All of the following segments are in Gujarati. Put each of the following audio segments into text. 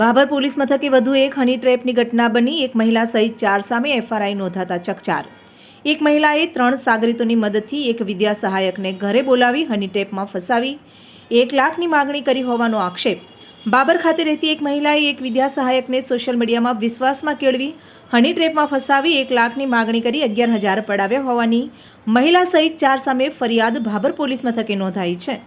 ભાભર પોલીસ મથકે વધુ એક હની ટ્રેપની ઘટના બની. એક મહિલા સહિત ચાર સામે એફઆરઆઈ નોંધાતા ચકચાર. એક મહિલાએ ત્રણ સાગરીતોની મદદથી એક વિદ્યા સહાયકને ઘરે બોલાવી હની ટ્રેપમાં ફસાવી. એક લાખની માગણી કરી હોવાનો આક્ષેપ. બાબર ખાતે રહેતી એક મહિલાએ એક વિદ્યા સહાયકને સોશિયલ મીડિયામાં વિશ્વાસમાં કેળવી હની ટ્રેપમાં ફસાવી એક લાખની માગણી કરી અગિયાર હજાર પડાવ્યા હોવાની. મહિલા સહિત ચાર સામે ફરિયાદ ભાભર પોલીસ મથકે નોંધાઈ છે.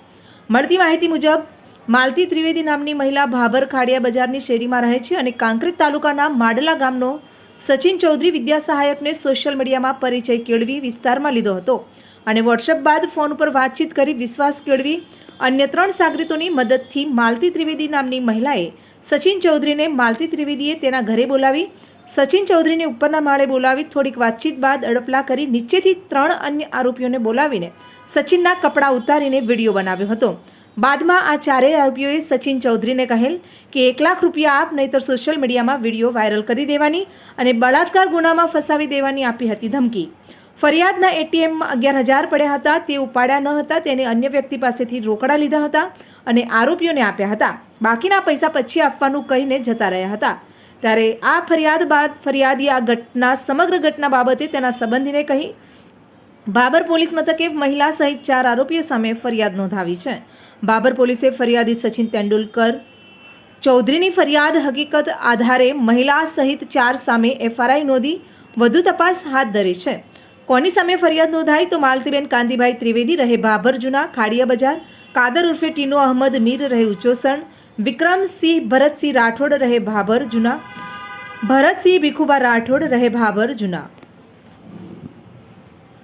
મળતી માહિતી મુજબ માલતી ત્રિવેદી નામની મહિલા ભાભર ખાડિયા બજારની શેરીમાં રહે છે અને કાંકરેજ તાલુકાના માડલા ગામનો સચિન ચૌધરી વિદ્યા સહાયકને સોશિયલ મીડિયામાં પરિચય કેળવી વિસ્તારમાં લીધો હતો. અને વોટ્સએપ બાદ ફોન ઉપર વાતચીત કરી વિશ્વાસ કેળવી અન્ય ત્રણ સાગરીતોની મદદથી માલતી ત્રિવેદી નામની મહિલાએ સચિન ચૌધરીને માલતી ત્રિવેદીએ તેના ઘરે બોલાવી, સચિન ચૌધરીને ઉપરના માળે બોલાવી, થોડીક વાતચીત બાદ અડપલા કરી, નીચેથી ત્રણ અન્ય આરોપીઓને બોલાવીને સચિનના કપડાં ઉતારીને વીડિયો બનાવ્યો હતો. બાદમાં આ ચારેય આરોપીઓએ સચિન ચૌધરીને કહેલ કે એક લાખ રૂપિયા આપ, નહીતર સોશિયલ મીડિયામાં વીડિયો વાયરલ કરી દેવાની અને બળાત્કાર ગુનામાં ફસાવી દેવાની આપી હતી ધમકી. ફરિયાદના એટીએમમાં અગિયાર હજાર પડ્યા હતા, તે ઉપાડ્યા ન હતા, તેને અન્ય વ્યક્તિ પાસેથી રોકડા લીધા હતા અને આરોપીઓને આપ્યા હતા. બાકીના પૈસા પછી આપવાનું કહીને જતા રહ્યા હતા. ત્યારે આ ફરિયાદ બાદ ફરિયાદી આ ઘટના, સમગ્ર ઘટના બાબતે તેના સંબંધીને કહી બાબર પોલીસ મથકે મહિલા સહિત ચાર આરોપીઓ સામે ફરિયાદ નોંધાવી છે. બાબર પોલીસે ફરિયાદી સચિન તેંડુલકર ચૌધરીની ફરિયાદ હકીકત આધારે મહિલા સહિત ચાર સામે એફઆરઆઈ નોંધી વધુ તપાસ હાથ ધરી છે. કોની સામે ફરિયાદ નોંધાઈ તો માલતીબેન કાંતિભાઈ ત્રિવેદી રહે ભાભર જૂના ખાડિયા બજાર, કાદર ઉર્ફે ટીનો અહમદ મીર રહે ઉચોસણ, વિક્રમસિંહ ભરતસિંહ રાઠોડ રહે ભાભર જૂના, ભરતસિંહ ભીખુબા રાઠોડ રહે ભાભર જૂના.